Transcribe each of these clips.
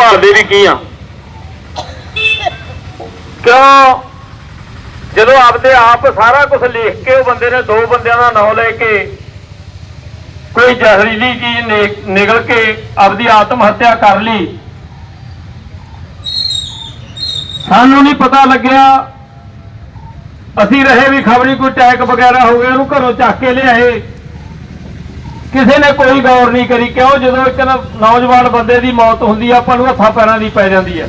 ਭਾਲਦੇ ਵੀ ਕੀ ਆ? ਕਿਉਂ? ਜਦੋਂ ਆਪਦੇ ਆਪ ਸਾਰਾ ਕੁਝ ਲਿਖ ਕੇ ਉਹ ਬੰਦੇ ਨੇ ਦੋ ਬੰਦਿਆਂ ਦਾ ਨਾਮ ਲੈ ਕੇ ਕੋਈ ਜ਼ਹਿਰੀਲੀ ਚੀਜ਼ ਨਿ- ਨਿਗਲ ਕੇ ਆਪਦੀ ਆਤਮ ਹੱਤਿਆ ਕਰ ਲਈ, ਸਾਨੂੰ ਨਹੀਂ ਪਤਾ ਲੱਗਿਆ। ਅਸੀਂ ਰਹੇ ਵੀ ਖਬਰੀ ਕੋਈ ਟੈਕ ਵਗੈਰਾ ਹੋ ਗਿਆ, ਉਹਨੂੰ ਘਰੋਂ ਚੱਕ ਕੇ ਲਿਆਏ। ਕਿਸੇ ਨੇ ਕੋਈ ਗੌਰ ਨਹੀਂ ਕਰੀ, ਕਿਉਂ? ਜਦੋਂ ਇੱਕ ਨਾ- ਨੌਜਵਾਨ ਬੰਦੇ ਦੀ ਮੌਤ ਹੁੰਦੀ ਆ, ਆਪਾਂ ਨੂੰ ਹੱਥਾਂ ਪੈਰਾਂ ਦੀ ਪੈ ਜਾਂਦੀ ਆ।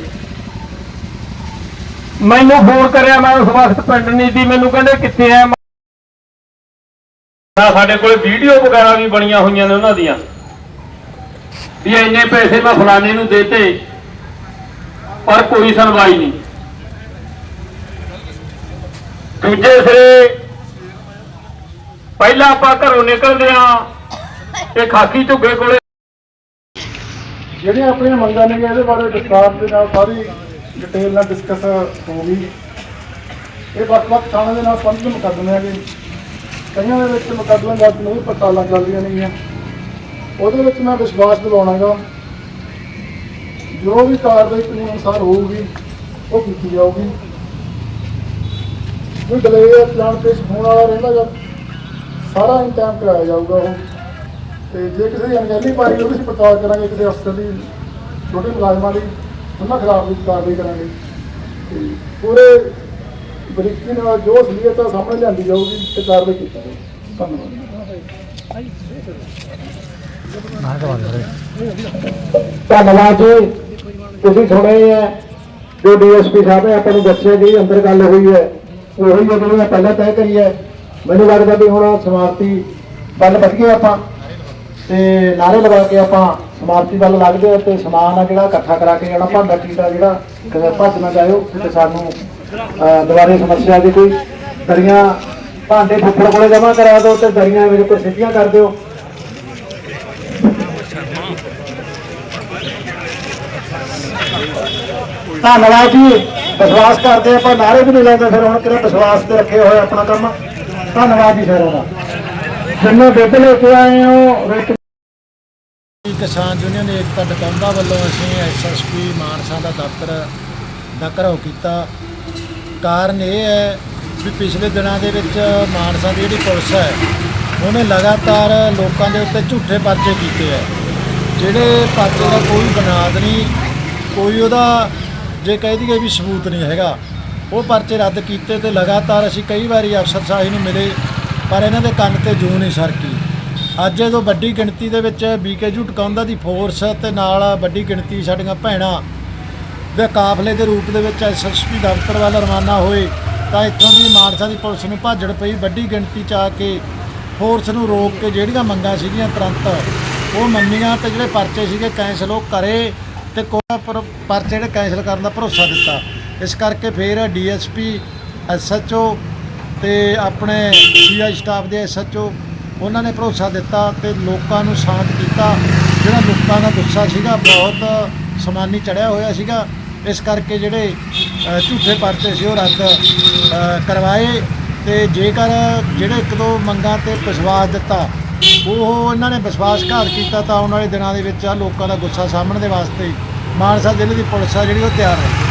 ਮੈਨੂੰ ਫੋਨ ਕਰਿਆ, ਮੈਂ ਉਸ ਵਕਤ ਪਿੰਡ ਨਹੀਂ ਸੀ, ਮੈਨੂੰ ਕਹਿੰਦੇ, ਕਿੱਥੇ ਆ ਸਾਡੇ ਕੋਲ ਵੀਡੀਓ ਵਗੈਰਾ ਵੀ ਬਣੀਆਂ ਹੋਈਆਂ ਨੇ ਉਹਨਾਂ ਦੀਆਂ। ਵੀ ਇੰਨੇ ਪੈਸੇ ਮੈਂ ਫਲਾਣੇ ਨੂੰ ਦੇਤੇ, ਪਰ ਕੋਈ ਸੁਣਵਾਈ ਨਹੀਂ। ਦੂਜੇ ਸਿਰੇ, ਪਹਿਲਾਂ ਆਪਾਂ ਘਰੋਂ ਨਿਕਲਦੇ ਆ ਇਹ ਖਾਕੀ ਝੁੱਗੇ ਕੋਲੇ। ਜਿਹੜੀਆਂ ਆਪਣੀਆਂ ਮੰਗਾਂ ਨੇ ਇਹਦੇ ਬਾਰੇ ਵਿਸਤਾਰ ਦੇ ਨਾਲ ਸਾਰੀ ਡਿਟੇਲ ਨਾਲ ਡਿਸਕਸ ਹੋ ਗਈ ਇਹ ਵੱਖ-ਵੱਖ ਥਾਣੇ ਦੇ ਨਾਲ ਸੰਬੰਧਿਤ ਮੁਕੱਦਮੇ ਹੈਗੇ। ਕਈਆਂ ਦੇ ਵਿੱਚ ਮੁਕੱਦਮੇ ਦਾ ਨਹੀਂ ਪਤਾ ਲੱਗ ਜਾਂਦੀਆਂ ਉਹਦੇ ਵਿੱਚ ਮੈਂ ਵਿਸ਼ਵਾਸ ਦਿਵਾਉਣਾਗਾ, ਜੋ ਵੀ ਕਾਰਵਾਈ ਕਾਨੂੰਨ ਅਨੁਸਾਰ ਹੋਊਗੀ, ਉਹ ਕੀਤੀ ਜਾਊਗੀ। ਕੋਈ ਡਿਲੇ ਪਲਾਨ ਪੇਸ਼ ਹੋਣ ਵਾਲਾ ਰਹਿੰਦਾ ਜਾਂ ਸਾਰਾ ਇਨ ਟਾਈਮ ਕਰਾਇਆ ਜਾਊਗਾ ਉਹ। ਤੇ ਜੇ ਕਿਸੇ ਦੀ ਅਣਗਹਿਲੀ ਪਾਈ ਉਹਦੀ ਅਸੀਂ ਪੜਤਾਲ ਕਰਾਂਗੇ, ਕਿਸੇ ਅਫਸਰ ਦੀ, ਛੋਟੇ ਮੁਲਾਜ਼ਮਾਂ ਦੀ, ਉਹਨਾਂ ਖਿਲਾਫ ਵੀ ਕਾਰਵਾਈ ਕਰਾਂਗੇ। ਤੇ ਪੂਰੇ ਬਰੀਕੀ ਨਾਲ ਜੋ ਅਸਲੀਅਤ ਆ, ਸਾਹਮਣੇ ਲਿਆਂਦੀ ਜਾਊਗੀ ਤੇ ਕਾਰਵਾਈ ਕੀਤੀ ਜਾਊਗੀ। ਧੰਨਵਾਦ ਧੰਨਵਾਦ ਜੀ। ਤੁਸੀਂ ਸੁਣੇ ਹੈ ਜੋ ਡੀਐਸਪੀ ਸਾਹਿਬ ਨੇ ਆਪਾਂ ਨੂੰ ਦੱਸਿਆ ਜੀ ਅੰਦਰ ਗੱਲ ਹੋਈ ਹੈ, ਉਹੀ ਜਦੋਂ ਮੈਂ ਪਹਿਲਾਂ ਤੈਅ ਕਰੀ ਹੈ, ਮੈਨੂੰ ਲੱਗਦਾ ਵੀ ਹੁਣ ਸਮਾਪਤੀ ਵੱਲ ਵਧ ਗਏ ਆਪਾਂ। ਤੇ ਨਾਰੇ ਲਗਾ ਕੇ ਆਪਾਂ ਸਮਾਪਤੀ ਵੱਲ ਲੱਗਦੇ ਆ ਤੇ ਸਮਾਨ ਆ ਜਿਹੜਾ ਇਕੱਠਾ ਕਰਾ ਕੇ ਜਿਹੜਾ ਭਾਂਡਾ ਟੀਟਾ ਜਿਹੜਾ ਕਿਤੇ ਭੱਜ ਨਾ ਜਾਇਓ ਤੇ ਸਾਨੂੰ ਦੁਬਾਰੇ ਸਮੱਸਿਆ ਦੀ ਕੋਈ ਦਰੀਆਂ ਭਾਂਡੇ ਫੁੱਫੜ ਕੋਲੇ ਜਮ੍ਹਾਂ ਕਰਾ ਦਿਓ ਤੇ ਦਰੀਆਂ ਮੇਰੇ ਕੋਲ ਸਿੱਧੀਆਂ ਕਰ ਦਿਓ। ਧੰਨਵਾਦ ਜੀ। ਵਿਸ਼ਵਾਸ ਕਰਦੇ ਆਪਾਂ ਨਾਰੇ ਵੀ ਨਹੀਂ ਲੈਂਦੇ, ਫਿਰ ਹੁਣ ਕਿਹੜਾ ਵਿਸ਼ਵਾਸ ਤੇ ਰੱਖੇ ਹੋਏ ਆਪਣਾ ਕੰਮ। ਧੰਨਵਾਦ ਜੀ ਸਾਰਿਆਂ ਦਾ। ਜਿੰਨੇ ਦੁੱਧ ਲੈ ਕੇ ਆਏ ਹੋ ਕਿਸਾਨ ਯੂਨੀਅਨ ਏਕਤਾ ਡਕੌਂਦਾ ਵੱਲੋਂ ਅਸੀਂ ਐਸਐਸਪੀ ਮਾਨਸਾ ਦਾ ਦਫ਼ਤਰ ਦਾ ਘਰਾਓ ਕੀਤਾ। ਕਾਰਨ ਇਹ ਹੈ ਵੀ ਪਿਛਲੇ ਦਿਨਾਂ ਦੇ ਵਿੱਚ ਮਾਨਸਾ ਦੀ ਜਿਹੜੀ ਪੁਲਿਸ ਹੈ, ਉਹਨੇ ਲਗਾਤਾਰ ਲੋਕਾਂ ਦੇ ਉੱਤੇ ਝੂਠੇ ਪਰਚੇ ਕੀਤੇ ਹੈ। ਜਿਹੜੇ ਪਰਚੇ ਦਾ ਕੋਈ ਬੁਨਿਆਦ ਨਹੀਂ, ਕੋਈ ਉਹਦਾ ਜੇ ਕਹਿ ਦਈਏ ਵੀ ਸਬੂਤ ਨਹੀਂ ਹੈਗਾ, ਉਹ ਪਰਚੇ ਰੱਦ ਕੀਤੇ ਤੇ ਲਗਾਤਾਰ ਅਸੀਂ ਕਈ ਵਾਰੀ ਅਫਸਰ ਸਾਹਿਬ ਨੂੰ ਮਿਲੇ, ਪਰ ਇਹਨਾਂ ਦੇ ਕੰਨ ਤੇ ਜੂ ਨਹੀਂ ਸਰਕੀ। ਅੱਜ ਜਦੋਂ ਵੱਡੀ ਗਿਣਤੀ ਦੇ ਵਿੱਚ ਬੀਕੇਯੂ ਟਕਾਉਂਦਾ ਦੀ ਫੋਰਸ ਤੇ ਨਾਲ ਵੱਡੀ ਗਿਣਤੀ ਸਾਡੀਆਂ ਭੈਣਾਂ ਦੇ ਕਾਫਲੇ ਦੇ ਰੂਪ ਦੇ ਵਿੱਚ ਐਸਐਸਪੀ ਦਫ਼ਤਰ ਵੱਲ ਰਵਾਨਾ ਹੋਏ। ਤਾਂ ਇੱਥੋਂ ਦੀ ਮਾਨਸਾ ਦੀ ਪੁਲਿਸ ਨੂੰ ਭਾਜੜ ਪਈ ਵੱਡੀ ਗਿਣਤੀ ਚ ਆ ਕੇ ਫੋਰਸ ਨੂੰ ਰੋਕ ਕੇ ਜਿਹੜੀਆਂ ਮੰਗਾਂ ਸੀਗੀਆਂ ਤੁਰੰਤ, ਉਹ ਮੰਨੀਆਂ ਤੇ ਜਿਹੜੇ ਪਰਚੇ ਸੀਗੇ ਕੈਂਸਲ ਉਹ ਕਰੇ ਤੇ ਕੋਈ ਪਰਚੇ ਜਿਹੜੇ ਕੈਂਸਲ ਕਰਨ ਦਾ ਭਰੋਸਾ ਦਿੱਤਾ। ਇਸ ਕਰਕੇ ਫਿਰ ਡੀਐਸਪੀ ਐਸਐਚਓ ਤੇ ਆਪਣੇ ਸੀਆਈ ਸਟਾਫ ਦੇ ਐਸਐਚਓ ਉਹਨਾਂ ਨੇ ਭਰੋਸਾ ਦਿੱਤਾ ਤੇ ਲੋਕਾਂ ਨੂੰ ਸ਼ਾਂਤ ਕੀਤਾ। ਜਿਹੜਾ ਲੋਕਾਂ ਦਾ ਗੁੱਸਾ ਸੀਗਾ, ਬਹੁਤ ਸਮਾਨੀ ਚੜਿਆ ਹੋਇਆ ਸੀਗਾ। ਇਸ ਕਰਕੇ ਜਿਹੜੇ ਝੂਠੇ ਪਰਚੇ ਸੀ ਉਹ ਰੱਦ ਕਰਵਾਏ ਤੇ ਜੇਕਰ ਜਿਹੜੇ ਇੱਕ ਦੋ ਮੰਗਾਂ ਤੇ ਵਿਸ਼ਵਾਸ ਦਿੱਤਾ, ਉਹ ਇਹਨਾਂ ਨੇ ਵਿਸ਼ਵਾਸਘਾਤ ਕੀਤਾ ਤਾਂ ਆਉਣ ਵਾਲੇ ਦਿਨਾਂ ਦੇ ਵਿੱਚ ਆ ਲੋਕਾਂ ਦਾ ਗੁੱਸਾ ਸਾਹਮਣੇ ਦੇ ਵਾਸਤੇ ਮਾਨਸਾ ਜ਼ਿਲ੍ਹੇ ਦੀ ਪੁਲਿਸ ਆ ਜਿਹੜੀ ਉਹ ਤਿਆਰ ਹੈ।